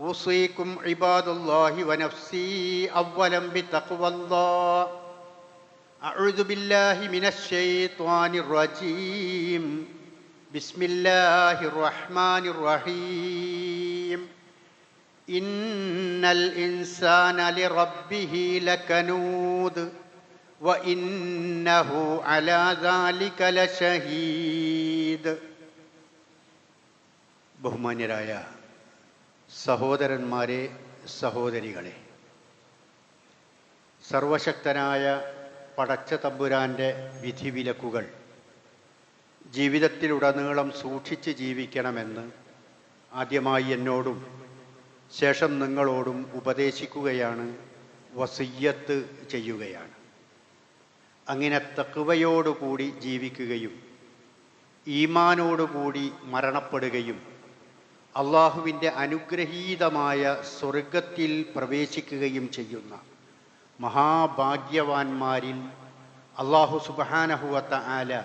أوصيكم عباد الله ونفسي اولا بتقوى الله. أعوذ بالله من الشيطان الرجيم. بسم الله الرحمن الرحيم. إن الإنسان لربه لكنود وإنه على ذلك لشهيد. بهماني رايا. സഹോദരന്മാരെ സഹോദരികളെ. സർവശക്തനായ പടച്ച തമ്പുരാന്റെ വിധിവിലക്കുകൾ ജീവിതത്തിലുടനീളം സൂക്ഷിച്ച് ജീവിക്കണമെന്ന് ആദ്യമായി എന്നോടും ശേഷം നിങ്ങളോടും ഉപദേശിക്കുകയാണ് വസയ്യത്ത് ചെയ്യുകയാണ്. അങ്ങനെ തക്കുവയോടുകൂടി ജീവിക്കുകയും ഈമാനോടുകൂടി മരണപ്പെടുകയും അള്ളാഹുവിന്റെ അനുഗ്രഹീതമായ സ്വർഗത്തിൽ പ്രവേശിക്കുകയും ചെയ്യുന്ന മഹാഭാഗ്യവാന്മാരിൽ അള്ളാഹു സുബാനഹുവത്ത ആല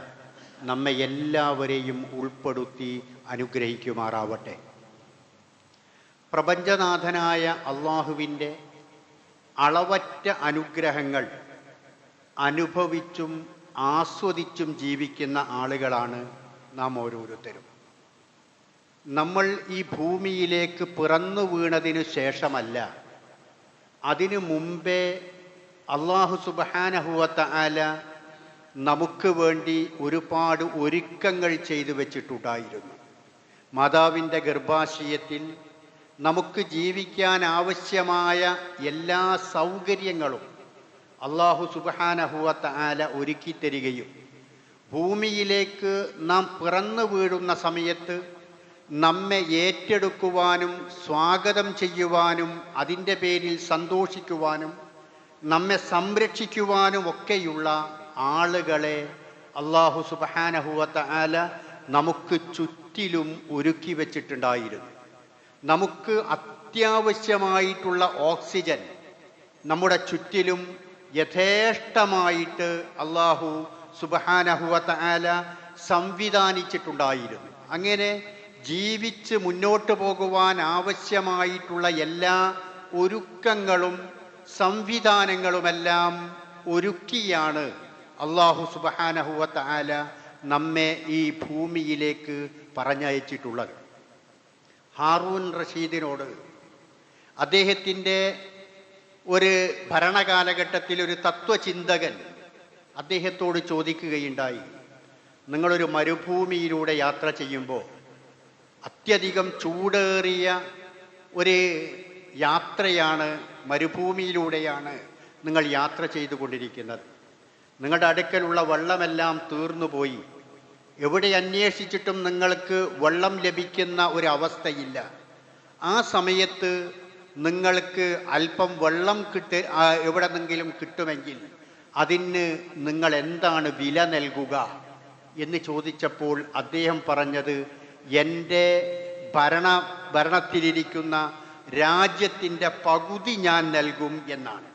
നമ്മെ എല്ലാവരെയും ഉൾപ്പെടുത്തി അനുഗ്രഹിക്കുമാറാവട്ടെ. പ്രപഞ്ചനാഥനായ അള്ളാഹുവിന്റെ അളവറ്റ അനുഗ്രഹങ്ങൾ അനുഭവിച്ചും ആസ്വദിച്ചും ജീവിക്കുന്ന ആളുകളാണ് നാം ഓരോരുത്തരും. നമ്മൾ ഈ ഭൂമിയിലേക്ക് പിറന്നു വീണതിനു ശേഷമല്ല. അതിനു മുമ്പേ അള്ളാഹു സുബാനഹുവത്ത ആല നമുക്ക് വേണ്ടി ഒരുപാട് ഒരുക്കങ്ങൾ ചെയ്തു വച്ചിട്ടുണ്ടായിരുന്നു. മാതാവിന്റെ ഗർഭാശയത്തിൽ നമുക്ക് ജീവിക്കാൻ ആവശ്യമായ എല്ലാ സൗകര്യങ്ങളും അള്ളാഹു സുബാനഹുവത്ത ആല ഒരുക്കി തരികയും ഭൂമിയിലേക്ക് നാം പിറന്നു വീഴുന്ന സമയത്ത് നമ്മെ ഏറ്റെടുക്കുവാനും സ്വാഗതം ചെയ്യുവാനും അതിന്റെ പേരിൽ സന്തോഷിക്കുവാനും നമ്മെ സംരക്ഷിക്കുവാനും ഒക്കെയുള്ള ആളുകളെ അള്ളാഹു സുബാനഹുവത്ത ആല നമുക്ക് ചുറ്റിലും ഒരുക്കി വച്ചിട്ടുണ്ടായിരുന്നു. നമുക്ക് അത്യാവശ്യമായിട്ടുള്ള ഓക്സിജൻ നമ്മുടെ ചുറ്റിലും യഥേഷ്ടമായിട്ട് അള്ളാഹു സുബഹാനഹുവത്ത ആല സംവിധാനിച്ചിട്ടുണ്ടായിരുന്നു. അങ്ങനെ ജീവിച്ച് മുന്നോട്ട് പോകുവാൻ ആവശ്യമായിട്ടുള്ള എല്ലാ ഒരുക്കങ്ങളും സംവിധാനങ്ങളുമെല്ലാം ഒരുക്കിയാണ് അള്ളാഹു സുബഹാനഹുവത്ത ആല നമ്മെ ഈ ഭൂമിയിലേക്ക് പറഞ്ഞയച്ചിട്ടുള്ളത്. ഹാറൂൻ റഷീദിനോട് അദ്ദേഹത്തിന്റെ ഒരു ഭരണകാലഘട്ടത്തിൽ ഒരു തത്വചിന്തകൻ അദ്ദേഹത്തോട് ചോദിക്കുകയുണ്ടായി. നിങ്ങളൊരു മരുഭൂമിയിലൂടെ യാത്ര ചെയ്യുമ്പോൾ അത്യധികം ചൂടേറിയ ഒരു യാത്രയാണ് മരുഭൂമിയിലൂടെയാണ് നിങ്ങൾ യാത്ര ചെയ്തുകൊണ്ടിരിക്കുന്നത്. നിങ്ങളുടെ അടുക്കലുള്ള വെള്ളമെല്ലാം തീർന്നുപോയി. എവിടെ അന്വേഷിച്ചിട്ടും നിങ്ങൾക്ക് വെള്ളം ലഭിക്കുന്ന ഒരു അവസ്ഥയില്ല ആ സമയത്ത് നിങ്ങൾക്ക് അല്പം വെള്ളം കിട്ട് എവിടെ നിന്നെങ്കിലും കിട്ടുമെങ്കിൽ അതിന് നിങ്ങൾ എന്താണ് വില നൽകുക എന്ന് ചോദിച്ചപ്പോൾ അദ്ദേഹം പറഞ്ഞത് എന്റെ ഭരണ ഭരണത്തിലിരിക്കുന്ന രാജ്യത്തിന്റെ പകുതി ഞാൻ നൽകും എന്നാണ്.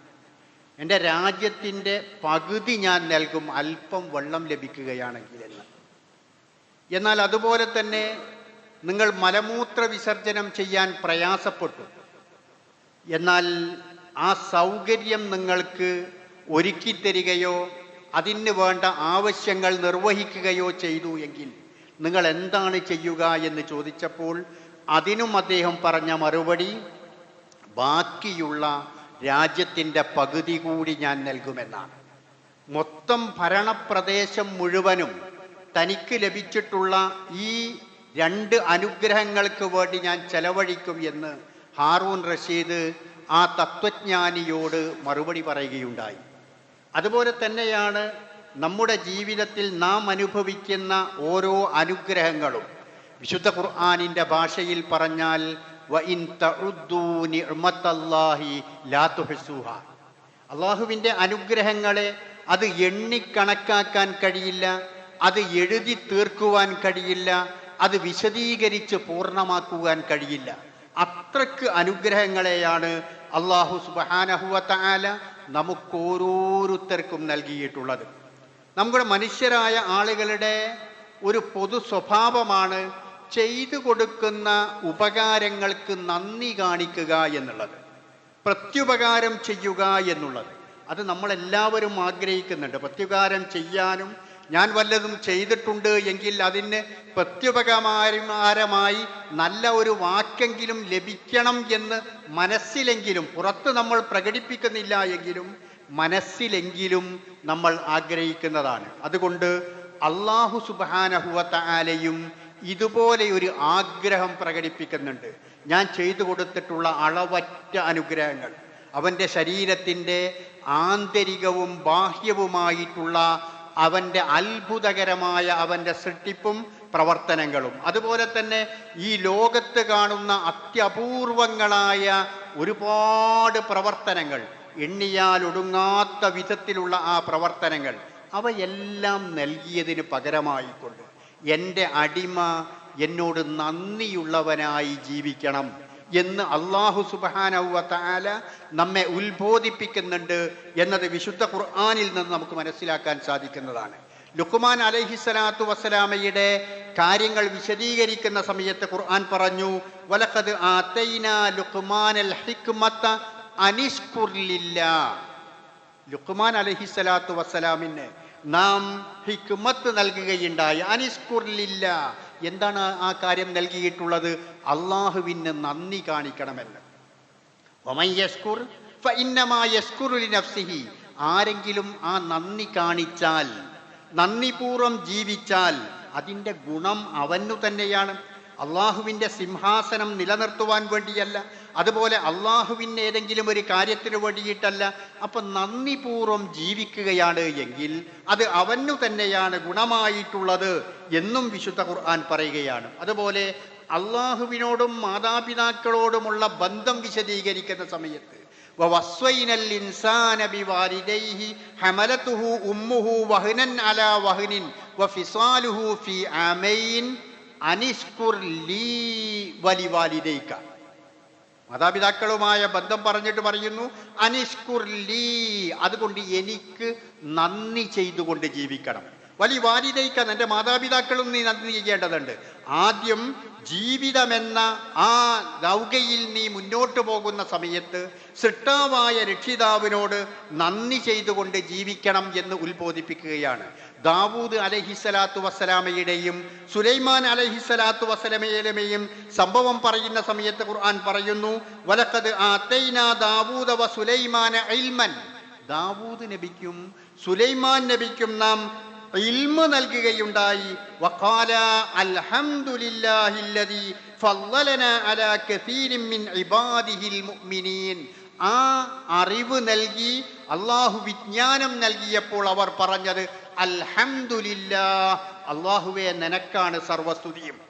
എന്റെ രാജ്യത്തിന്റെ പകുതി ഞാൻ നൽകും അല്പം വെള്ളം ലഭിക്കുകയാണെങ്കിൽ എന്ന് എന്നാൽ അതുപോലെ തന്നെ നിങ്ങൾ മലമൂത്ര വിസർജനം ചെയ്യാൻ പ്രയാസപ്പെട്ടു. എന്നാൽ ആ സൗകര്യം നിങ്ങൾക്ക് ഒരുക്കിത്തരികയോ അതിന് വേണ്ട ആവശ്യങ്ങൾ നിർവഹിക്കുകയോ ചെയ്തു എങ്കിൽ നിങ്ങൾ എന്താണ് ചെയ്യുക എന്ന് ചോദിച്ചപ്പോൾ അതിനും അദ്ദേഹം പറഞ്ഞ മറുപടി ബാക്കിയുള്ള രാജ്യത്തിന്റെ പകുതി കൂടി ഞാൻ നൽകുമെന്നാണ്. മൊത്തം ഭരണപ്രദേശം മുഴുവനും തനിക്ക് ലഭിച്ചിട്ടുള്ള ഈ രണ്ട് അനുഗ്രഹങ്ങൾക്ക് വേണ്ടി ഞാൻ ചെലവഴിക്കും എന്ന് ഹാറൂൺ റഷീദ് ആ തത്വജ്ഞാനിയോട് മറുപടി പറയുകയുണ്ടായി. അതുപോലെ തന്നെയാണ് നമ്മുടെ ജീവിതത്തിൽ നാം അനുഭവിക്കുന്ന ഓരോ അനുഗ്രഹങ്ങളും. വിശുദ്ധ ഖുർആാനിന്റെ ഭാഷയിൽ പറഞ്ഞാൽ അള്ളാഹുവിന്റെ അനുഗ്രഹങ്ങളെ അത് എണ്ണിക്കണക്കാക്കാൻ കഴിയില്ല അത് എഴുതി തീർക്കുവാൻ കഴിയില്ല അത് വിശദീകരിച്ച് പൂർണമാക്കുവാൻ കഴിയില്ല. അത്രയ്ക്ക് അനുഗ്രഹങ്ങളെയാണ് അള്ളാഹു സുബാനഹുവല നമുക്കോരോരുത്തർക്കും നൽകിയിട്ടുള്ളത്. നമ്മുടെ മനുഷ്യരായ ആളുകളുടെ ഒരു പൊതു സ്വഭാവമാണ് ചെയ്തു കൊടുക്കുന്ന ഉപകാരങ്ങൾക്ക് നന്ദി കാണിക്കുക എന്നുള്ളത്. പ്രത്യുപകാരം ചെയ്യുക എന്നുള്ളത്. അത് നമ്മളെല്ലാവരും ആഗ്രഹിക്കുന്നുണ്ട്. പ്രത്യുപകാരം ചെയ്യാനും ഞാൻ വല്ലതും ചെയ്തിട്ടുണ്ട് എങ്കിൽ അതിന് പ്രത്യുപകാരമായി നല്ല ഒരു വാക്കെങ്കിലും ലഭിക്കണം എന്ന് മനസ്സിലെങ്കിലും പുറത്ത് നമ്മൾ പ്രകടിപ്പിക്കുന്നില്ല എങ്കിലും മനസ്സിലെങ്കിലും നമ്മൾ ആഗ്രഹിക്കുന്നതാണ്. അതുകൊണ്ട് അള്ളാഹു സുബാനഹുവത്ത ആലയും ഇതുപോലെ ഒരു ആഗ്രഹം പ്രകടിപ്പിക്കുന്നുണ്ട്. ഞാൻ ചെയ്തു കൊടുത്തിട്ടുള്ള അളവറ്റ അനുഗ്രഹങ്ങൾ അവന്റെ ശരീരത്തിന്റെ ആന്തരികവും ബാഹ്യവുമായിട്ടുള്ള അവന്റെ അത്ഭുതകരമായ അവന്റെ സൃഷ്ടിപ്പും പ്രവർത്തനങ്ങളും അതുപോലെ തന്നെ ഈ ലോകത്ത് കാണുന്ന അത്യപൂർവങ്ങളായ ഒരുപാട് പ്രവർത്തനങ്ങൾ എണ്ണിയാൽ ഒടുങ്ങാത്ത വിധത്തിലുള്ള ആ പ്രവർത്തനങ്ങൾ അവയെല്ലാം നൽകിയതിന് പകരമായിക്കൊണ്ട് എന്റെ അടിമ എന്നോട് നന്ദിയുള്ളവനായി ജീവിക്കണം എന്ന് അള്ളാഹു സുബാനവല നമ്മെ ഉത്ബോധിപ്പിക്കുന്നുണ്ട് എന്നത് വിശുദ്ധ ഖുർആാനിൽ നിന്ന് നമുക്ക് മനസ്സിലാക്കാൻ സാധിക്കുന്നതാണ്. ലുക്കുമാൻ അലഹിസ്സലാത്തു വസ്സലാമയുടെ കാര്യങ്ങൾ വിശദീകരിക്കുന്ന സമയത്ത് ഖുർആൻ പറഞ്ഞു വലക്കത് ആതൈന ലുക്കുമാൻ അനിഷ്കുർലില്ല. ലുക്മാൻ അലഹിസ്സലാത്തു വസ്സലാമിന് നാം ഹിക്മത്ത് നൽകുകയുണ്ടായി. അനിഷ്കുർലില്ല. എന്താണ് ആ കാര്യം നൽകിയിട്ടുള്ളത്? അള്ളാഹുവിന് നന്ദി കാണിക്കണമെന്ന്. ലിനഫ്സിഹി. ആരെങ്കിലും ആ നന്ദി കാണിച്ചാൽ നന്ദിപൂർവം ജീവിച്ചാൽ അതിന്റെ ഗുണം അവനു തന്നെയാണ്. അള്ളാഹുവിന്റെ സിംഹാസനം നിലനിർത്തുവാൻ വേണ്ടിയല്ല. അതുപോലെ അള്ളാഹുവിന് ഏതെങ്കിലും ഒരു കാര്യത്തിന് വേണ്ടിയിട്ടല്ല അപ്പം നന്ദിപൂർവം ജീവിക്കുകയാണ് എങ്കിൽ അത് അവനു തന്നെയാണ് ഗുണമായിട്ടുള്ളത് എന്നും വിശുദ്ധ ഖുർആൻ പറയുകയാണ് അതുപോലെ അള്ളാഹുവിനോടും മാതാപിതാക്കളോടുമുള്ള ബന്ധം വിശദീകരിക്കുന്ന സമയത്ത് ووصينا الإنسان بوالديه حملته أمه وهنا على وهن وفصاله في عامين അനിഷ്കുർ ലീ വലിവാലിദൈക്ക മാതാപിതാക്കളുമായ ബന്ധം പറഞ്ഞിട്ട് പറയുന്നു അനിഷ്കുർലി അതുകൊണ്ട് എനിക്ക് നന്ദി ചെയ്തുകൊണ്ട് ജീവിക്കണം. വലി വാരിതയ്ക്ക എന്റെ മാതാപിതാക്കളും നീ നന്ദി ചെയ്യേണ്ടതുണ്ട്. ആദ്യം ജീവിതമെന്ന ആ നൗകയിൽ നീ മുന്നോട്ട് പോകുന്ന സമയത്ത് സൃഷ്ടാവായ രക്ഷിതാവിനോട് നന്ദി ചെയ്തുകൊണ്ട് ജീവിക്കണം എന്ന് ഉത്ബോധിപ്പിക്കുകയാണ്. ദാവൂദ് അലഹിസ്സലാത്തു വസ്സലാമയുടെയും സുലൈമാൻ അലഹിസ്സലാത്തു വസ്സലമയുടെയും സംഭവം പറയുന്ന സമയത്ത് ഖുർആൻ പറയുന്നു വലക്കത് ആതൈന ദാവൂദ വ സുലൈമാന ഇൽമൻ. ദാവൂദ് നബിക്കും സുലൈമാൻ നബിക്കും നാം ഇൽമ നൽകുകയുണ്ടായി. വഖാല അൽഹംദുലില്ലാഹില്ലദി ഫളലന അലാ കസീരിൻ മിൻ ഇബാദിഹിൽ മുഅ്മിനീൻ ആ അറിവ് നൽകി അള്ളാഹു വിജ്ഞാനം നൽകിയപ്പോൾ അവർ പറഞ്ഞത് അൽഹംദുലില്ലാ അള്ളാഹുവെ നിനക്കാണ് സർവസ്തുതിയും.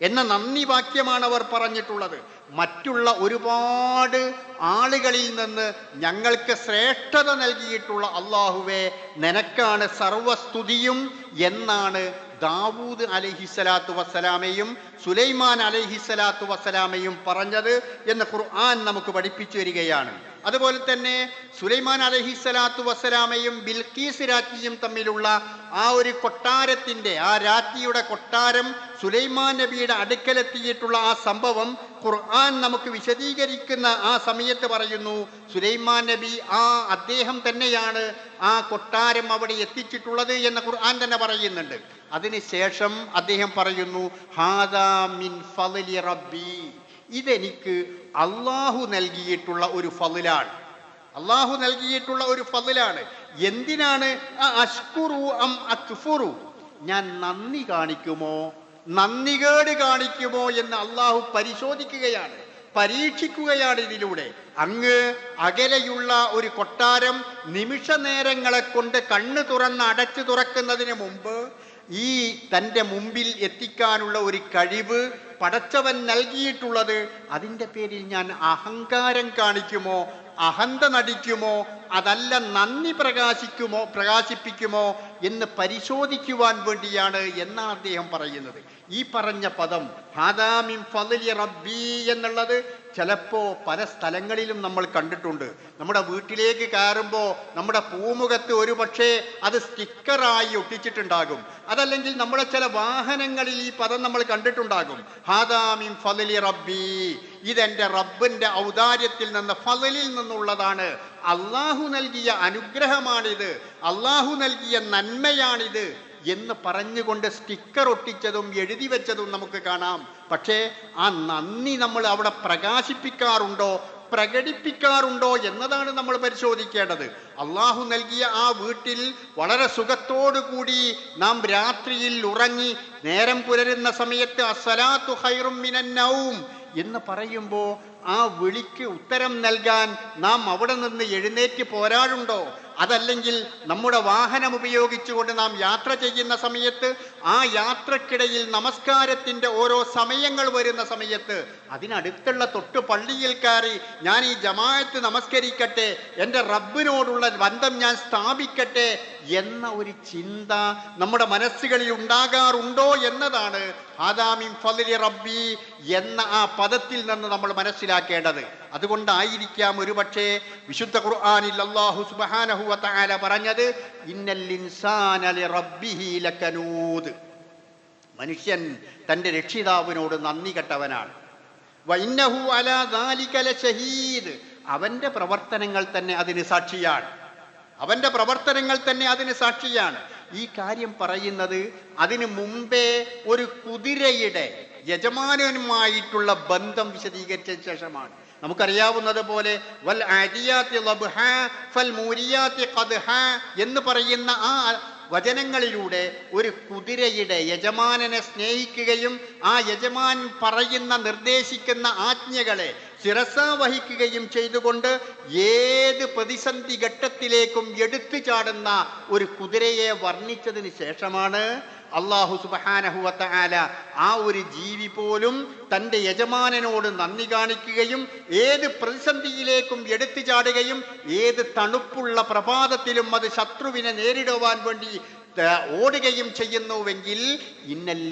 എന്ന നന്ദി വാക്യമാണ് അവർ പറഞ്ഞിട്ടുള്ളത്. മറ്റുള്ള ഒരുപാട് ആളുകളിൽ നിന്ന് ഞങ്ങൾക്ക് ശ്രേഷ്ഠത നൽകിയിട്ടുള്ള അള്ളാഹുവെ നിനക്കാണ് സർവസ്തുതിയും എന്നാണ് ദാവൂദ് അലഹിസ്സലാത്തു വസ്സലാമയും സുലൈമാൻ അലഹിസ്സലാത്തു വസ്സലാമയും പറഞ്ഞത് എന്ന് ഖുർആൻ നമുക്ക് പഠിപ്പിച്ചു വരികയാണ് അതുപോലെ തന്നെ സുലൈമാൻ അലഹിസ്സലാത്തു വസ്സലാമയും ബിൽക്കീസ് രാജ്ഞിയും തമ്മിലുള്ള ആ ഒരു കൊട്ടാരത്തിന്റെ ആ രാജ്ഞിയുടെ കൊട്ടാരം സുലൈമാൻ നബിയുടെ അടുക്കലെത്തിയിട്ടുള്ള ആ സംഭവം ഖുർആൻ നമുക്ക് വിശദീകരിക്കുന്ന ആ സമയത്ത് പറയുന്നു സുലൈമാൻ നബി ആ അദ്ദേഹം തന്നെയാണ് ആ കൊട്ടാരം അവിടെ എത്തിച്ചിട്ടുള്ളത് എന്ന് ഖുർആൻ തന്നെ പറയുന്നുണ്ട്. അതിനുശേഷം അദ്ദേഹം പറയുന്നു ഹാദാ മിൻ ഫളലി റബ്ബി. ഇതെനിക്ക് അള്ളാഹു നൽകിയിട്ടുള്ള ഒരു ഫതിലാണ് അള്ളാഹു നൽകിയിട്ടുള്ള ഒരു ഫതിലാണ് എന്തിനാണ്? അഷ്കുറു അം അക്ഫുറു. ഞാൻ നന്ദി കാണിക്കുമോ? നന്ദികേട് കാണിക്കുമോ എന്ന് അള്ളാഹു പരിശോധിക്കുകയാണ് പരീക്ഷിക്കുകയാണ് ഇതിലൂടെ. അങ്ങ് അകലെയുള്ള ഒരു കൊട്ടാരം നിമിഷ നേരങ്ങളെ കൊണ്ട് കണ്ണ് തുറന്ന് അടച്ചു തുറക്കുന്നതിന് മുമ്പ് ഈ തന്റെ മുമ്പിൽ എത്തിക്കാനുള്ള ഒരു കഴിവ് പടച്ചവൻ നൽകിയിട്ടുള്ളത് അതിന്റെ പേരിൽ ഞാൻ അഹങ്കാരം കാണിക്കുമോ? അഹന്ത നടിക്കുമോ? അതല്ല നന്ദി പ്രകാശിക്കുമോ? പ്രകാശിപ്പിക്കുമോ? എന്ന് പരിശോധിക്കുവാൻ വേണ്ടിയാണ് എന്നാണ് അദ്ദേഹം പറയുന്നത്. ഈ പറഞ്ഞ പദം ഹാദാമിൻ ഫലി റബ്ബി എന്നുള്ളത് ചിലപ്പോൾ പല സ്ഥലങ്ങളിലും നമ്മൾ കണ്ടിട്ടുണ്ട്. നമ്മുടെ വീട്ടിലേക്ക് കയറുമ്പോൾ നമ്മുടെ പൂമുഖത്ത് ഒരു പക്ഷേ അത് സ്റ്റിക്കറായി ഒട്ടിച്ചിട്ടുണ്ടാകും. അതല്ലെങ്കിൽ നമ്മുടെ ചില വാഹനങ്ങളിൽ ഈ പദം നമ്മൾ കണ്ടിട്ടുണ്ടാകും. ഹാദാമിൻ ഫലലി റബ്ബി. ഇതെന്റെ റബ്ബിന്റെ ഔദാര്യത്തിൽ നിന്ന് ഫലലിൽ നിന്നുള്ളതാണ്. അള്ളാഹു നൽകിയ അനുഗ്രഹമാണിത്. അള്ളാഹു നൽകിയ നന്മയാണിത്. എന്ന് പറഞ്ഞുകൊണ്ട് സ്റ്റിക്കർ ഒട്ടിച്ചതും എഴുതി വെച്ചതും നമുക്ക് കാണാം. പക്ഷേ ആ നന്ദി നമ്മൾ അവിടെ പ്രകാശിപ്പിക്കാറുണ്ടോ പ്രകടിപ്പിക്കാറുണ്ടോ എന്നതാണ് നമ്മൾ പരിശോധിക്കേണ്ടത്. അള്ളാഹു നൽകിയ ആ വീട്ടിൽ വളരെ കൂടി നാം രാത്രിയിൽ ഉറങ്ങി നേരം പുലരുന്ന സമയത്ത് അസലാത്തു ഹൈറും എന്ന് പറയുമ്പോൾ ആ വിളിക്ക് ഉത്തരം നൽകാൻ നാം അവിടെ നിന്ന് എഴുന്നേറ്റ് പോരാടുണ്ടോ? അതല്ലെങ്കിൽ നമ്മുടെ വാഹനം ഉപയോഗിച്ചുകൊണ്ട് നാം യാത്ര ചെയ്യുന്ന സമയത്ത് ആ യാത്രക്കിടയിൽ നമസ്കാരത്തിന്റെ ഓരോ സമയങ്ങൾ വരുന്ന സമയത്ത് അതിനടുത്തുള്ള തൊട്ട് പള്ളിയിൽ കയറി ഞാൻ ഈ ജമാഅത്ത് നമസ്കരിക്കട്ടെ എന്റെ റബ്ബിനോടുള്ള ബന്ധം ഞാൻ സ്ഥാപിക്കട്ടെ എന്ന ഒരു ചിന്ത നമ്മുടെ മനസ്സുകളിൽ ഉണ്ടാകാറുണ്ടോ എന്നതാണ്. ആദാമിൻ ഫലി റബ്ബി എന്ന ആ പദത്തിൽ നിന്ന് നമ്മൾ മനസ്സിലാക്കേണ്ടത്. അതുകൊണ്ടായിരിക്കാം ഒരുപക്ഷെ വിശുദ്ധ ഖുർആനിൽ അല്ലാഹു സുബ്ഹാനഹു വ തആല പറഞ്ഞത് ഇന്നൽ മനുഷ്യൻ തന്റെ രക്ഷിതാവിനോട് നന്ദി കെട്ടവനാണ്. ലശഹീദ് അവന്റെ പ്രവർത്തനങ്ങൾ തന്നെ അതിന് സാക്ഷിയാണ്. അവന്റെ പ്രവർത്തനങ്ങൾ തന്നെ അതിന് സാക്ഷിയാണ്. ഈ കാര്യം പറയുന്നത് അതിനു മുമ്പേ ഒരു കുതിരയുടെ യജമാനനുമായിട്ടുള്ള ബന്ധം വിശദീകരിച്ച ശേഷമാണ്. നമുക്കറിയാവുന്നത് പോലെ വൽ ഫൽ എന്ന് പറയുന്ന ആ വചനങ്ങളിലൂടെ ഒരു കുതിരയുടെ യജമാനനെ സ്നേഹിക്കുകയും ആ യജമാൻ പറയുന്ന നിർദ്ദേശിക്കുന്ന ആജ്ഞകളെ ശിരസ വഹിക്കുകയും ചെയ്തുകൊണ്ട് ഏത് പ്രതിസന്ധി ഘട്ടത്തിലേക്കും എടുത്തു ചാടുന്ന ഒരു കുതിരയെ വർണിച്ചതിന് ശേഷമാണ് അള്ളാഹു സുബഹാനഹുവത്ത ആല ആ ഒരു ജീവി പോലും തന്റെ യജമാനനോട് നന്ദി കാണിക്കുകയും ഏത് പ്രതിസന്ധിയിലേക്കും എടുത്തു ചാടുകയും ഏത് തണുപ്പുള്ള പ്രഭാതത്തിലും അത് ശത്രുവിനെ നേരിടുവാൻ വേണ്ടി ഓടുകയും ചെയ്യുന്നുവെങ്കിൽ ഇന്നൽ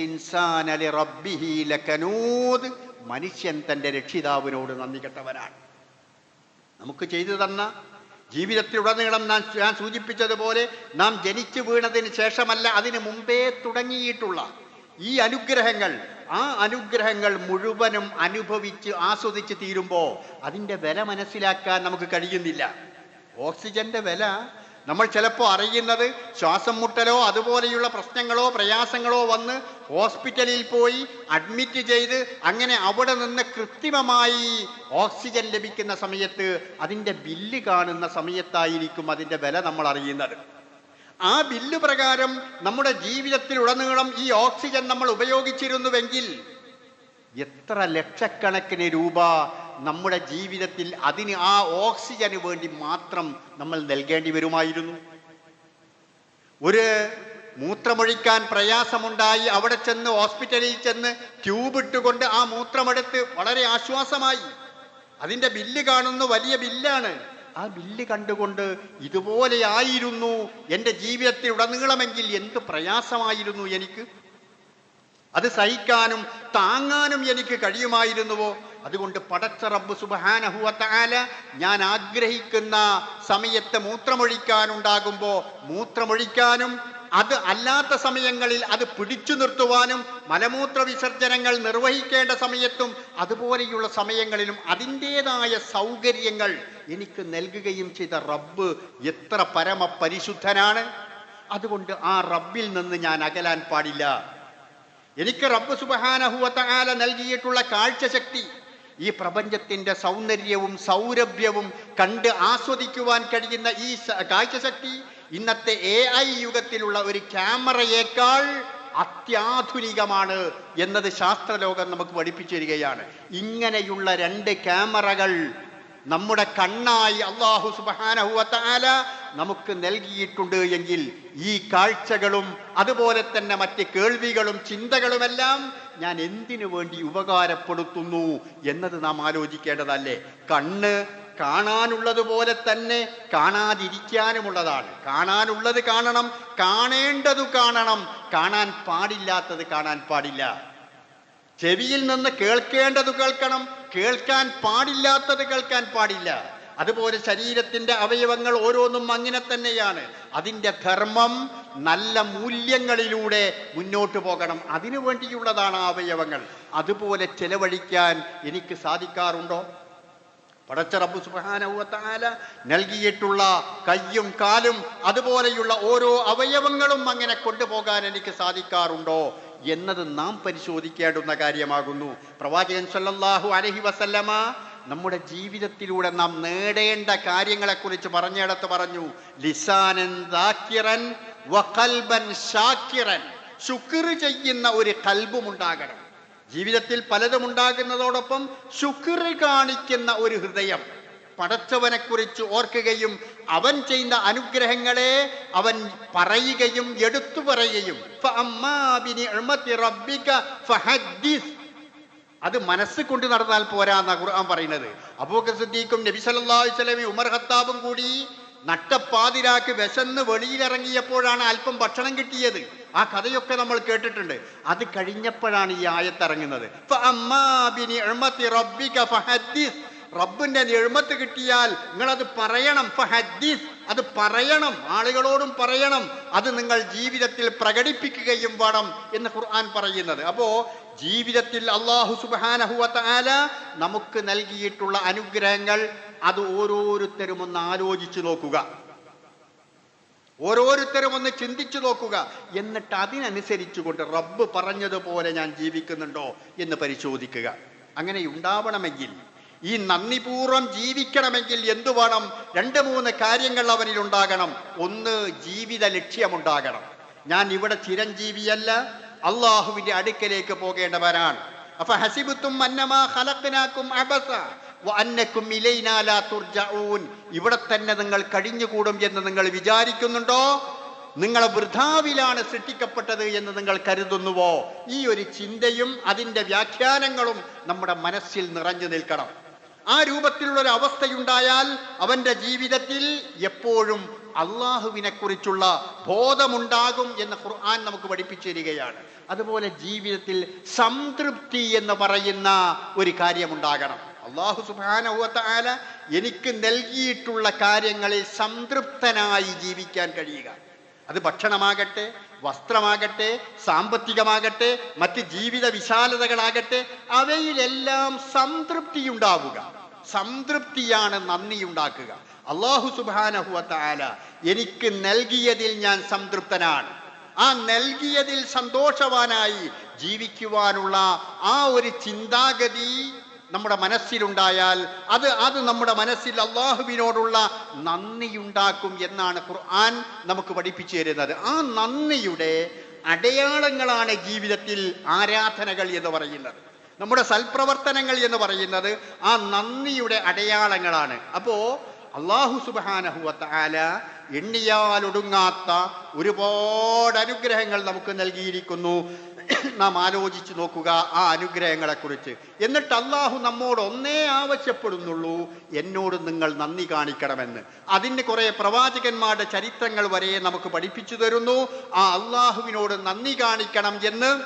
മനുഷ്യൻ തന്റെ രക്ഷിതാവിനോട് നന്ദി കെട്ടവനാണ്. നമുക്ക് ചെയ്തു തന്ന ജീവിതത്തിലുടനീളം നാം ഞാൻ സൂചിപ്പിച്ചതുപോലെ നാം ജനിച്ചു വീണതിന് ശേഷമല്ല അതിന് മുമ്പേ തുടങ്ങിയിട്ടുള്ള ഈ അനുഗ്രഹങ്ങൾ ആ അനുഗ്രഹങ്ങൾ മുഴുവനും അനുഭവിച്ച് ആസ്വദിച്ച് തീരുമ്പോൾ അതിന്റെ വില മനസ്സിലാക്കാൻ നമുക്ക് കഴിയുന്നില്ല. ഓക്സിജന്റെ വില നമ്മൾ ചിലപ്പോൾ അറിയുന്നത് ശ്വാസം മുട്ടലോ അതുപോലെയുള്ള പ്രശ്നങ്ങളോ പ്രയാസങ്ങളോ വന്ന് ഹോസ്പിറ്റലിൽ പോയി അഡ്മിറ്റ് ചെയ്ത് അങ്ങനെ അവിടെ നിന്ന് കൃത്രിമമായി ഓക്സിജൻ ലഭിക്കുന്ന സമയത്ത് അതിന്റെ ബില്ല് കാണുന്ന സമയത്തായിരിക്കും അതിന്റെ വില നമ്മൾ അറിയുന്നത്. ആ ബില്ല് പ്രകാരം നമ്മുടെ ജീവിതത്തിൽ ഉടനീളം ഈ ഓക്സിജൻ നമ്മൾ ഉപയോഗിച്ചിരുന്നുവെങ്കിൽ എത്ര ലക്ഷക്കണക്കിന് രൂപ നമ്മുടെ ജീവിതത്തിൽ അതിന് ആ ഓക്സിജന് വേണ്ടി മാത്രം നമ്മൾ നൽകേണ്ടി വരുമായിരുന്നു. ഒരു മൂത്രമൊഴിക്കാൻ പ്രയാസമുണ്ടായി അവിടെ ചെന്ന് ഹോസ്പിറ്റലിൽ ചെന്ന് ട്യൂബ് ഇട്ടുകൊണ്ട് ആ മൂത്രമെടുത്ത് വളരെ ആശ്വാസമായി. അതിന്റെ ബില്ല് കാണുന്നു വലിയ ബില്ലാണ്. ആ ബില്ല് കണ്ടുകൊണ്ട് ഇതുപോലെയായിരുന്നു എന്റെ ജീവിതത്തിൽ ഉടനീളമെങ്കിൽ എന്ത് പ്രയാസമായിരുന്നു എനിക്ക്. അത് സഹിക്കാനും താങ്ങാനും എനിക്ക് കഴിയുമായിരുന്നുവോ? അതുകൊണ്ട് പടച്ച റബ്ബ് സുബാനഹുവത്താല ഞാൻ ആഗ്രഹിക്കുന്ന സമയത്ത് മൂത്രമൊഴിക്കാനുണ്ടാകുമ്പോൾ മൂത്രമൊഴിക്കാനും അത് അല്ലാത്ത സമയങ്ങളിൽ അത് പിടിച്ചു നിർത്തുവാനും മലമൂത്ര വിസർജനങ്ങൾ നിർവഹിക്കേണ്ട സമയത്തും അതുപോലെയുള്ള സമയങ്ങളിലും അതിന്റെതായ സൗകര്യങ്ങൾ എനിക്ക് നൽകുകയും ചെയ്ത റബ്ബ് എത്ര പരമപരിശുദ്ധനാണ്. അതുകൊണ്ട് ആ റബ്ബിൽ നിന്ന് ഞാൻ അകലാൻ പാടില്ല. എനിക്ക് റബ്ബ് സുബഹാനഹുവല നൽകിയിട്ടുള്ള കാഴ്ചശക്തി ഈ പ്രപഞ്ചത്തിന്റെ സൗന്ദര്യവും സൗരഭ്യവും കണ്ട് ആസ്വദിക്കുവാൻ കഴിയുന്ന ഈ കാഴ്ചശക്തി ഇന്നത്തെ എ ഐ യുഗത്തിലുള്ള ഒരു ക്യാമറയേക്കാൾ അത്യാധുനികമാണ് എന്നത് ശാസ്ത്രലോകം നമുക്ക് പഠിപ്പിച്ചു തരികയാണ് ഇങ്ങനെയുള്ള രണ്ട് ക്യാമറകൾ നമ്മുടെ കണ്ണായി അള്ളാഹു സുബാനഹുവല നമുക്ക് നൽകിയിട്ടുണ്ട് എങ്കിൽ ഈ കാഴ്ചകളും അതുപോലെ തന്നെ മറ്റ് കേൾവികളും ചിന്തകളുമെല്ലാം ഞാൻ എന്തിനു വേണ്ടി ഉപകാരപ്പെടുത്തുന്നു എന്നത് നാം ആലോചിക്കേണ്ടതല്ലേ? കണ്ണ് കാണാനുള്ളതുപോലെ തന്നെ കാണാതിരിക്കാനുമുള്ളതാണ്. കാണാനുള്ളത് കാണണം കാണേണ്ടതു കാണണം. കാണാൻ പാടില്ലാത്തത് കാണാൻ പാടില്ല. ചെവിയിൽ നിന്ന് കേൾക്കേണ്ടത് കേൾക്കണം കേൾക്കാൻ പാടില്ലാത്തത് കേൾക്കാൻ പാടില്ല. അതുപോലെ ശരീരത്തിന്റെ അവയവങ്ങൾ ഓരോന്നും അങ്ങനെ തന്നെയാണ്. അതിന്റെ ധർമ്മം നല്ല മൂല്യങ്ങളിലൂടെ മുന്നോട്ട് പോകണം. അതിനു വേണ്ടിയുള്ളതാണ് ആ അവയവങ്ങൾ. അതുപോലെ ചെലവഴിക്കാൻ എനിക്ക് സാധിക്കാറുണ്ടോ? പടച്ച റബ്ബ് സുബ്ഹാനഹുവതആല നൽകിയിട്ടുള്ള കയ്യും കാലും അതുപോലെയുള്ള ഓരോ അവയവങ്ങളും അങ്ങനെ കൊണ്ടുപോകാൻ എനിക്ക് സാധിക്കാറുണ്ടോ എന്നത് നാം പരിശോധിക്കേണ്ടുന്ന കാര്യമാകുന്നു. പ്രവാചകൻ സല്ലല്ലാഹു അലഹി വസല്ലമ നമ്മുടെ ജീവിതത്തിലൂടെ നാം നേടേണ്ട കാര്യങ്ങളെക്കുറിച്ച് പറഞ്ഞിടത്ത് പറഞ്ഞു ലിസാനൻ ദാക്കിറൻ വഖൽബൻ ഷാക്കിറൻ ശുക്ർ ചെയ്യുന്ന ഒരു കൽബും ഉണ്ടാകണം. ജീവിതത്തിൽ പലതും ഉണ്ടാകുന്നതോടൊപ്പം ശുക്ർ കാണിക്കുന്ന ഒരു ഹൃദയം. പടച്ചവനെ കുറിച്ച് ഓർക്കുകയും അവൻ ചെയ്യുന്ന അനുഗ്രഹങ്ങളെ അവൻ പറയുകയും എടുത്തു പറയുകയും അത് മനസ്സ് കൊണ്ട് നടന്നാൽ പോരാന്ന ഖുർആൻ പറയുന്നത്. അബൂബക്കർ സിദ്ദീഖും നബി സല്ലല്ലാഹു അലൈഹി ഉമർ ഖത്താബും കൂടി നട്ടപ്പാതിരാക്ക് വിശന്ന് വെളിയിലിറങ്ങിയപ്പോഴാണ് അല്പം ഭക്ഷണം കിട്ടിയത്. ആ കഥയൊക്കെ നമ്മൾ കേട്ടിട്ടുണ്ട്. അത് കഴിഞ്ഞപ്പോഴാണ് ഈ ആയത്തിറങ്ങുന്നത് റബ്ബിന്റെ എഴുമത്ത് കിട്ടിയാൽ നിങ്ങൾ അത് പറയണം ഫഹദ്ദീസ്. അത് പറയണം ആളുകളോടും പറയണം. അത് നിങ്ങൾ ജീവിതത്തിൽ പ്രകടിപ്പിക്കുകയും വേണം എന്ന് ഖുർആൻ പറയുന്നത്. അപ്പോ ജീവിതത്തിൽ അള്ളാഹു സുബാനഹുവല നമുക്ക് നൽകിയിട്ടുള്ള അനുഗ്രഹങ്ങൾ അത് ഓരോരുത്തരും ഒന്ന് ആലോചിച്ചു നോക്കുക. ഓരോരുത്തരും ഒന്ന് ചിന്തിച്ചു നോക്കുക. എന്നിട്ട് അതിനനുസരിച്ചുകൊണ്ട് റബ്ബ് പറഞ്ഞതുപോലെ ഞാൻ ജീവിക്കുന്നുണ്ടോ എന്ന് പരിശോധിക്കുക. അങ്ങനെ ഉണ്ടാവണമെങ്കിൽ ഈ നന്ദിപൂർവം ജീവിക്കണമെങ്കിൽ എന്തു വേണം? രണ്ട് മൂന്ന് കാര്യങ്ങൾ അവനിൽ ഉണ്ടാകണം ഒന്ന് ജീവിത ലക്ഷ്യമുണ്ടാകണം. ഞാൻ ഇവിടെ ചിരഞ്ജീവിയല്ല അള്ളാഹുവിന്റെ അടുക്കലേക്ക് പോകേണ്ടവരാണ്. അപ്പൊ ഹസിബുത്തും അബസ. ഇവിടെ തന്നെ നിങ്ങൾ കഴിഞ്ഞുകൂടും എന്ന് നിങ്ങൾ വിചാരിക്കുന്നുണ്ടോ? നിങ്ങളെ വൃഥാവിലാണ് സൃഷ്ടിക്കപ്പെട്ടത് എന്ന് നിങ്ങൾ കരുതുന്നുവോ? ഈ ഒരു ചിന്തയും അതിന്റെ വ്യാഖ്യാനങ്ങളും നമ്മുടെ മനസ്സിൽ നിറഞ്ഞു നിൽക്കണം. ആ രൂപത്തിലുള്ള ഒരു അവസ്ഥയുണ്ടായാൽ അവന്റെ ജീവിതത്തിൽ എപ്പോഴും അള്ളാഹുവിനെ കുറിച്ചുള്ള ബോധമുണ്ടാകും എന്ന് ഖുർആൻ നമുക്ക് പഠിപ്പിച്ചു തരികയാണ് അതുപോലെ ജീവിതത്തിൽ സംതൃപ്തി എന്ന് പറയുന്ന ഒരു കാര്യമുണ്ടാകണം. അള്ളാഹു സുബാന എനിക്ക് നൽകിയിട്ടുള്ള കാര്യങ്ങളിൽ സംതൃപ്തനായി ജീവിക്കാൻ കഴിയുക. അത് ഭക്ഷണമാകട്ടെ വസ്ത്രമാകട്ടെ സാമ്പത്തികമാകട്ടെ മറ്റ് ജീവിത വിശാലതകളാകട്ടെ അവയിലെല്ലാം സംതൃപ്തി ഉണ്ടാവുക സംതൃപ്തിയാണ് നന്ദിയുണ്ടാക്കുക. അള്ളാഹു സുബാനഹുവല എനിക്ക് നൽകിയതിൽ ഞാൻ സംതൃപ്തനാണ്. ആ നൽകിയതിൽ സന്തോഷവാനായി ജീവിക്കുവാനുള്ള ആ ഒരു ചിന്താഗതി നമ്മുടെ മനസ്സിലുണ്ടായാൽ അത് അത് നമ്മുടെ മനസ്സിൽ അള്ളാഹുവിനോടുള്ള നന്ദിയുണ്ടാക്കും എന്നാണ് ഖുർആൻ നമുക്ക് പഠിപ്പിച്ചു തരുന്നത്. ആ നന്ദിയുടെ അടയാളങ്ങളാണ് ജീവിതത്തിൽ ആരാധനകൾ എന്ന് പറയുന്നത്. നമ്മുടെ സൽപ്രവർത്തനങ്ങൾ എന്ന് പറയുന്നത് ആ നന്ദിയുടെ അടയാളങ്ങളാണ്. അപ്പോ അള്ളാഹു സുബാനഹുവല എണ്ണിയാലൊടുങ്ങാത്ത ഒരുപാട് അനുഗ്രഹങ്ങൾ നമുക്ക് നൽകിയിരിക്കുന്നു. നാം ആലോചിച്ചു നോക്കുക ആ അനുഗ്രഹങ്ങളെക്കുറിച്ച്. എന്നിട്ട് അള്ളാഹു നമ്മോട് ഒന്നേ ആവശ്യപ്പെടുന്നുള്ളൂ എന്നോട് നിങ്ങൾ നന്ദി കാണിക്കണമെന്ന്. അതിന് കുറേ പ്രവാചകന്മാരുടെ ചരിത്രങ്ങൾ വരെ നമുക്ക് പഠിപ്പിച്ചു തരുന്നു. ആ അള്ളാഹുവിനോട് നന്ദി കാണിക്കണം എന്ന്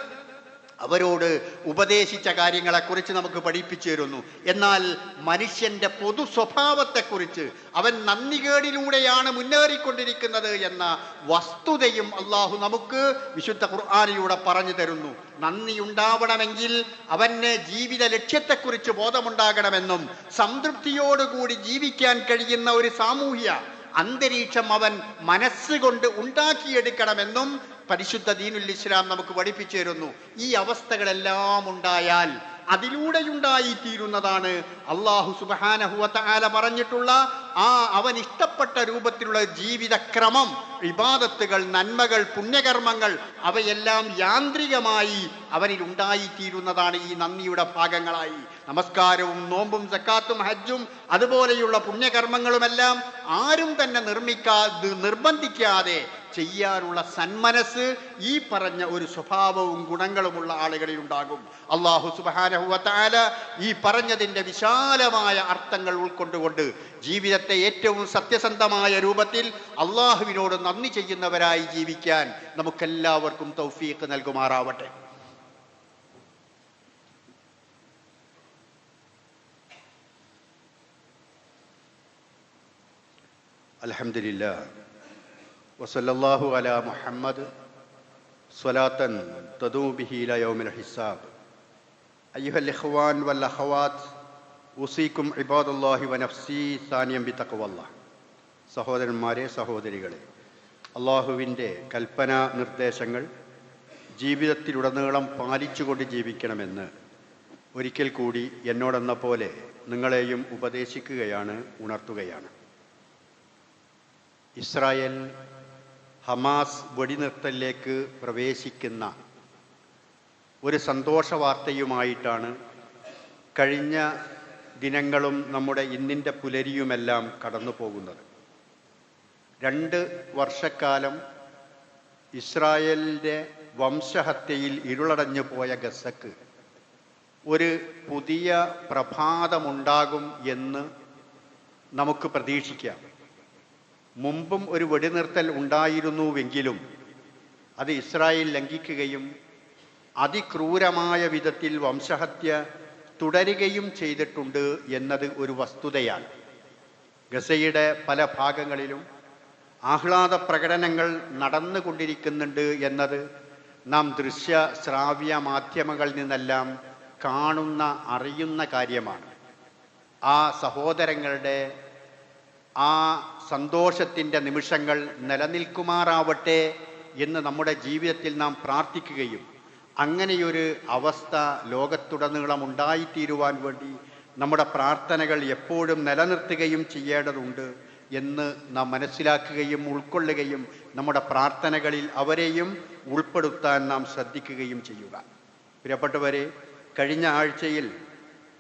അവരോട് ഉപദേശിച്ച കാര്യങ്ങളെക്കുറിച്ച് നമുക്ക് പഠിപ്പിച്ചു തരുന്നു. എന്നാൽ മനുഷ്യന്റെ പൊതു സ്വഭാവത്തെക്കുറിച്ച് അവൻ നന്ദികേടിലൂടെയാണ് മുന്നേറിക്കൊണ്ടിരിക്കുന്നത് എന്ന വസ്തുതയും അള്ളാഹു നമുക്ക് വിശുദ്ധ ഖുർആാനിലൂടെ പറഞ്ഞു തരുന്നു. നന്ദി ഉണ്ടാവണമെങ്കിൽ അവന് ജീവിത ലക്ഷ്യത്തെക്കുറിച്ച് ബോധമുണ്ടാകണമെന്നും സംതൃപ്തിയോടുകൂടി ജീവിക്കാൻ കഴിയുന്ന ഒരു സാമൂഹ്യ അന്തരീക്ഷം അവൻ മനസ്സുകൊണ്ട് ഉണ്ടാക്കിയെടുക്കണമെന്നും പരിശുദ്ധ ദീനുൽ ഇസ്ലാം നമുക്ക് പഠിപ്പിച്ചു തരുന്നു. ഈ അവസ്ഥകളെല്ലാം ഉണ്ടായാൽ അതിലൂടെയുണ്ടായിത്തീരുന്നതാണ് അള്ളാഹു സുബാനഹുവത്ത ആല പറഞ്ഞിട്ടുള്ള ആ അവൻ ഇഷ്ടപ്പെട്ട രൂപത്തിലുള്ള ജീവിതക്രമം വിവാദത്തുകൾ നന്മകൾ പുണ്യകർമ്മങ്ങൾ അവയെല്ലാം യാന്ത്രികമായി അവനിൽ ഉണ്ടായിത്തീരുന്നതാണ് ഈ നന്ദിയുടെ ഭാഗങ്ങളായി. നമസ്കാരവും നോമ്പും സക്കാത്തും ഹജ്ജും അതുപോലെയുള്ള പുണ്യകർമ്മങ്ങളുമെല്ലാം ആരും തന്നെ നിർമ്മിക്കാ നിർബന്ധിക്കാതെ ചെയ്യാനുള്ള സന്മനസ് ഈ പറഞ്ഞ ഒരു സ്വഭാവവും ഗുണങ്ങളുമുള്ള ആളുകളിൽ ഉണ്ടാകും അള്ളാഹു സുബാനഹുവത്താല ഈ പറഞ്ഞതിന്റെ വിശാലമായ അർത്ഥങ്ങൾ ഉൾക്കൊണ്ടുകൊണ്ട് ജീവിതത്തെ ഏറ്റവും സത്യസന്ധമായ രൂപത്തിൽ അള്ളാഹുവിനോട് നന്ദി ചെയ്യുന്നവരായി ജീവിക്കാൻ നമുക്കെല്ലാവർക്കും തൗഫീഖ് നൽകുമാറാവട്ടെ. അൽഹംദുലില്ലാ വസല്ലല്ലാഹു അല മുഹമ്മദ് സ്വലാത്തൻ തദൂബിഹി ഇല യൗമിൽ ഹിസാബ്. അയ്യുഹൽ വൽ അഖവാത്ത് ഉസീക്കും ഇബാദുല്ലാഹി വനഫ്സി സാനിയം ബി തക്കവല്ല സഹോദരന്മാരെ സഹോദരികളെ അള്ളാഹുവിന്റെ കൽപ്പന നിർദ്ദേശങ്ങൾ ജീവിതത്തിലുടനീളം പാലിച്ചുകൊണ്ട് ജീവിക്കണമെന്ന് ഒരിക്കൽ കൂടി എന്നോടെന്ന പോലെ നിങ്ങളെയും ഉപദേശിക്കുകയാണ് ഉണർത്തുകയാണ്. ഇസ്രായേൽ ഹമാസ് വെടിനിർത്തലിലേക്ക് പ്രവേശിക്കുന്ന ഒരു സന്തോഷ വാർത്തയുമായിട്ടാണ് കഴിഞ്ഞ ദിനങ്ങളും നമ്മുടെ ഇന്നിന്റെ പുലരിയുമെല്ലാം കടന്നു പോകുന്നത്. രണ്ട് വർഷക്കാലം ഇസ്രായേലിന്റെ വംശഹത്യയിൽ ഇരുളടഞ്ഞു പോയ ഗസക്ക് ഒരു പുതിയ പ്രഭാതമുണ്ടാകും എന്ന് നമുക്ക് പ്രതീക്ഷിക്കാം. മുമ്പും ഒരു വെടിനിർത്തൽ ഉണ്ടായിരുന്നുവെങ്കിലും അത് ഇസ്രായേൽ ലംഘിക്കുകയും അതിക്രൂരമായ വിധത്തിൽ വംശഹത്യ തുടരുകയും ചെയ്തിട്ടുണ്ട് എന്നത് ഒരു വസ്തുതയാണ്. ഗസയുടെ പല ഭാഗങ്ങളിലും ആഹ്ലാദ പ്രകടനങ്ങൾ നടന്നുകൊണ്ടിരിക്കുന്നുണ്ട് എന്നത് നാം ദൃശ്യ ശ്രാവ്യ മാധ്യമങ്ങളിൽ നിന്നെല്ലാം കാണുന്ന അറിയുന്ന കാര്യമാണ്. ആ സഹോദരങ്ങളുടെ ആ സന്തോഷത്തിന്റെ നിമിഷങ്ങൾ നിലനിൽക്കുമാറാവട്ടെ എന്ന് നമ്മുടെ ജീവിതത്തിൽ നാം പ്രാർത്ഥിക്കുകയും അങ്ങനെയൊരു അവസ്ഥ ലോകത്തുടനീളം ഉണ്ടായിത്തീരുവാൻ വേണ്ടി നമ്മുടെ പ്രാർത്ഥനകൾ എപ്പോഴും നിലനിർത്തുകയും ചെയ്യേണ്ടതുണ്ട് എന്ന് നാം മനസ്സിലാക്കുകയും ഉൾക്കൊള്ളുകയും നമ്മുടെ പ്രാർത്ഥനകളിൽ അവരെയും ഉൾപ്പെടുത്താൻ നാം ശ്രദ്ധിക്കുകയും ചെയ്യുക. പ്രിയപ്പെട്ടവരെ കഴിഞ്ഞ ആഴ്ചയിൽ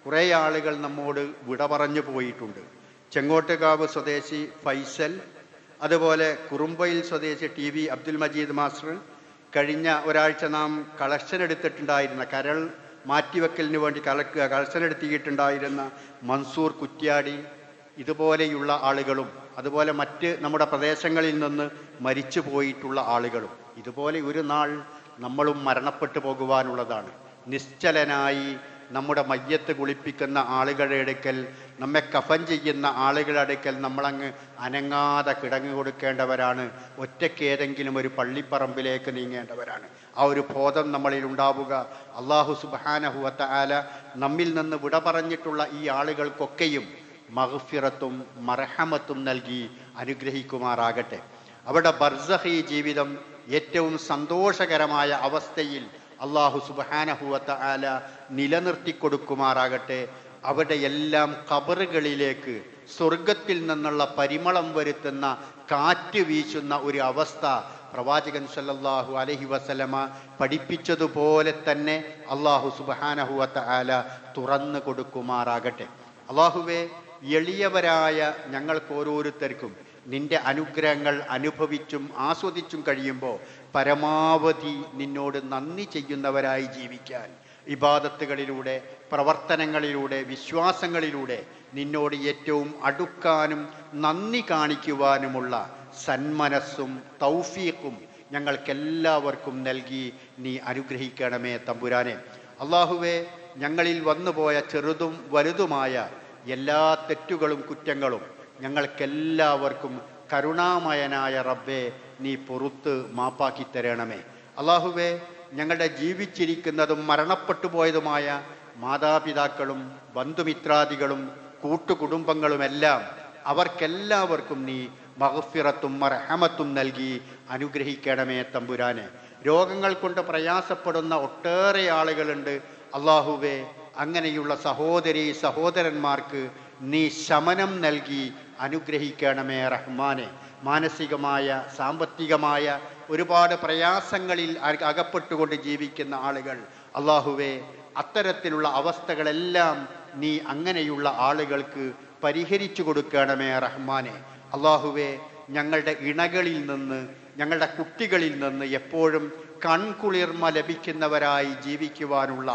കുറേ ആളുകൾ നമ്മോട് വിട പറഞ്ഞു പോയിട്ടുണ്ട്. ചെങ്ങോട്ടുകാവ് സ്വദേശി ഫൈസൽ അതുപോലെ കുറുമ്പയിൽ സ്വദേശി T V Abdul Majeed master. കഴിഞ്ഞ ഒരാഴ്ച നാം കളക്ഷൻ എടുത്തിട്ടുണ്ടായിരുന്ന കരൾ മാറ്റിവെക്കലിന് വേണ്ടി കലക്കുക കളക്ഷൻ എടുത്തിട്ടുണ്ടായിരുന്ന മൻസൂർ കുറ്റ്യാടി ഇതുപോലെയുള്ള ആളുകളും അതുപോലെ മറ്റ് നമ്മുടെ പ്രദേശങ്ങളിൽ നിന്ന് മരിച്ചു പോയിട്ടുള്ള ആളുകളും ഇതുപോലെ ഒരു നാൾ നമ്മളും മരണപ്പെട്ടു പോകുവാനുള്ളതാണ്. നിശ്ചലനായി നമ്മുടെ മയ്യത്ത് കുളിപ്പിക്കുന്ന ആളുകളുടെ അടുക്കൽ നമ്മെ കഫൻ ചെയ്യുന്ന ആളുകളുടെ അടുക്കൽ നമ്മളങ്ങ് അനങ്ങാതെ കിടങ്ങു കൊടുക്കേണ്ടവരാണ്. ഒറ്റയ്ക്ക് ഏതെങ്കിലും ഒരു പള്ളിപ്പറമ്പിലേക്ക് നീങ്ങേണ്ടവരാണ്. ആ ഒരു ബോധം നമ്മളിൽ ഉണ്ടാവുക. അള്ളാഹു സുബാനഹുവത്ത ആല നമ്മിൽ നിന്ന് വിട പറഞ്ഞിട്ടുള്ള ഈ ആളുകൾക്കൊക്കെയും മഹഫിറത്തും മർഹമത്തും നൽകി അനുഗ്രഹിക്കുമാറാകട്ടെ. അവിടെ ബർസഹി ജീവിതം ഏറ്റവും സന്തോഷകരമായ അവസ്ഥയിൽ അള്ളാഹു സുബാനഹുവത്ത ആല നിലനിർത്തി കൊടുക്കുമാറാകട്ടെ അവിടെ എല്ലാം കബറുകളിലേക്ക് സ്വർഗത്തിൽ നിന്നുള്ള പരിമളം വരുത്തുന്ന കാറ്റ് വീശുന്ന ഒരു അവസ്ഥ പ്രവാചകൻ സല്ലല്ലാഹു അലഹി വസലമ പഠിപ്പിച്ചതുപോലെ തന്നെ അള്ളാഹു സുബാനഹുവത്ത ആല തുറന്നു കൊടുക്കുമാറാകട്ടെ. അള്ളാഹുവെ എളിയവരായ ഞങ്ങൾക്ക് ഓരോരുത്തർക്കും നിന്റെ അനുഗ്രഹങ്ങൾ അനുഭവിച്ചും ആസ്വദിച്ചും കഴിയുമ്പോൾ പരമാവധി നിന്നോട് നന്ദി ചെയ്യുന്നവരായി ജീവിക്കാൻ. ഇബാദത്തുകളിലൂടെ പ്രവർത്തനങ്ങളിലൂടെ വിശ്വാസങ്ങളിലൂടെ നിന്നോട് ഏറ്റവും അടുക്കാനും നന്ദി കാണിക്കുവാനുമുള്ള സന്മനസ്സും തൗഫീഖും ഞങ്ങൾക്കെല്ലാവർക്കും നൽകി നീ അനുഗ്രഹിക്കണമേ തമ്പുരാനെ. അള്ളാഹുവെ ഞങ്ങളിൽ വന്നുപോയ ചെറുതും വലുതുമായ എല്ലാ തെറ്റുകളും കുറ്റങ്ങളും ഞങ്ങൾക്കെല്ലാവർക്കും കരുണാമയനായ റബ്ബെ നീ പുറത്ത് മാപ്പാക്കി തരണമേ അള്ളാഹുവെ ഞങ്ങളുടെ ജീവിച്ചിരിക്കുന്നതും മരണപ്പെട്ടുപോയതുമായ മാതാപിതാക്കളും ബന്ധുമിത്രാദികളും കൂട്ടുകുടുംബങ്ങളുമെല്ലാം അവർക്കെല്ലാവർക്കും നീ മഹഫിറത്തും മർഹമത്തും നൽകി അനുഗ്രഹിക്കണമേ തമ്പുരാനെ. രോഗങ്ങൾ കൊണ്ട് പ്രയാസപ്പെടുന്ന ഒട്ടേറെ ആളുകളുണ്ട്. അള്ളാഹുവെ അങ്ങനെയുള്ള സഹോദരി സഹോദരന്മാർക്ക് നീ ശമനം നൽകി അനുഗ്രഹിക്കണമേ റഹ്മാനെ. മാനസികമായ സാമ്പത്തികമായ ഒരുപാട് പ്രയാസങ്ങളിൽ അകപ്പെട്ടുകൊണ്ട് ജീവിക്കുന്ന ആളുകൾ. അള്ളാഹുവെ അത്തരത്തിലുള്ള അവസ്ഥകളെല്ലാം നീ അങ്ങനെയുള്ള ആളുകൾക്ക് പരിഹരിച്ചു കൊടുക്കണമേ റഹ്മാനെ. അള്ളാഹുവെ ഞങ്ങളുടെ ഇണകളിൽ നിന്ന് ഞങ്ങളുടെ കുട്ടികളിൽ നിന്ന് എപ്പോഴും കൺകുളിർമ ലഭിക്കുന്നവരായി ജീവിക്കുവാനുള്ള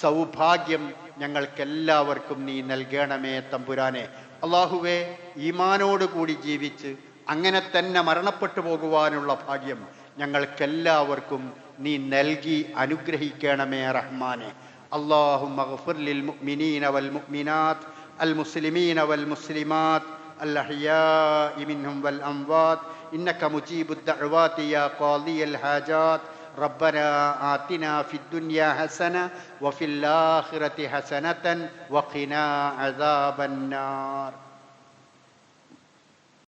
സൗഭാഗ്യം ഞങ്ങൾക്കെല്ലാവർക്കും നീ നൽകണമേ തമ്പുരാനെ. അള്ളാഹുവെ ഈമാനോടുകൂടി ജീവിച്ച് അങ്ങനെ തന്നെ മരണപ്പെട്ടു പോകുവാനുള്ള ഭാഗ്യം ഞങ്ങൾക്കെല്ലാവർക്കും നീ നൽകി അനുഗ്രഹിക്കണമേ റഹ്മാനെ اللهم اغفر للمؤمنين والمؤمنات المسلمين والمسلمات الأحياء منهم والأموات إنك مجيب الدعوات يا قاضي الحاجات ربنا آتنا في الدنيا حسنة وفي الآخرة حسنة وقنا عذاب النار